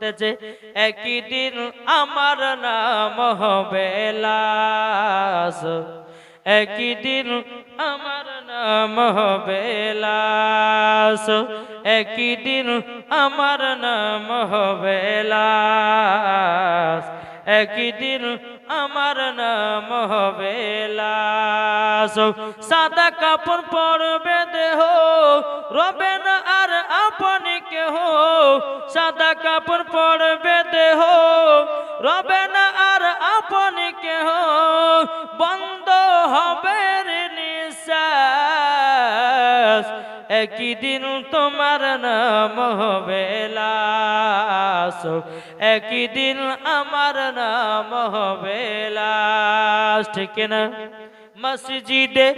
যে একই দিন আমার নাম হবে একই দিন আমার নাম হবে একই দিন আমার নাম হবে একই দিন আমার নাম হবে সাদা কাপড় পরবে দেহ রবে না আর আপনি কেহ। সাদা কাপড় পরবে দেহ রবে না আর আপনি কেহ। বন্ধ হবে নিঃশ্বাস, একই দিন তোমার নাম হবে লাশ। একই দিন আমার নাম হবে ঠিক না মসজিদে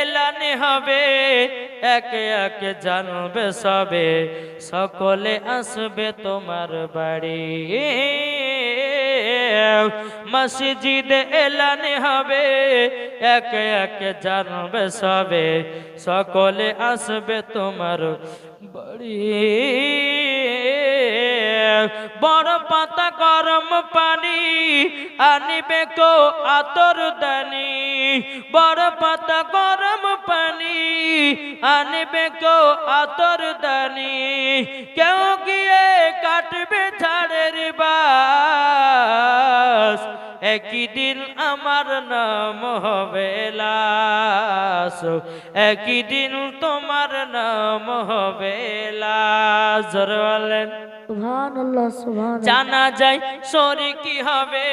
এলানে হবে, একে একে জানবে সবে, সকলে আসবে তোমার বাড়ি। মসজিদে এলানে হবে, একে একে জানবে সবে, সকলে আসবে তোমার বাড়ি। বড় পাতা গরম পানি আনিবে কো আতর দানি। বড় পাতা গরম পানি আনবে কেউ আতর দানি। কেউ গিয়ে কাটবে ঝাড়ের বাস। একই দিন আমার নাম হবে লাশ। একই দিন তোমার নাম হবে বলেন। জানা যায় সরি কি হবে?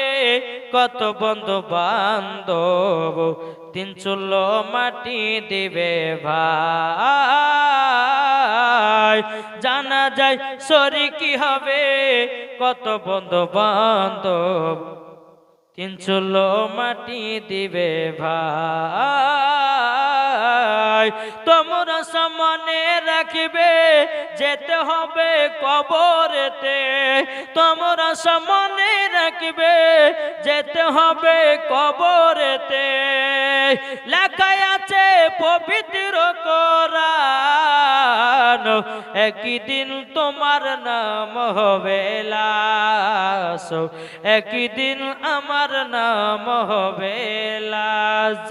কত বন্ধু বান্ধব, তিন চুল্লো মাটি দিবে ভাই। জানা যায় সরি কি হবে? কত বন্ধু বান্ধব, তিন চুল্লো মাটি দিবে ভাই। তোমরা সামনে রাখবে, যেতে হবে কবরেতে। তোমরা সামনে রাখবে যেতে হবে কবরেতে। লেখায় আছে পবিত্র কোরআন, একই দিন তোমার নাম হবে লাশ একই দিন আমার নাম হবে লাশ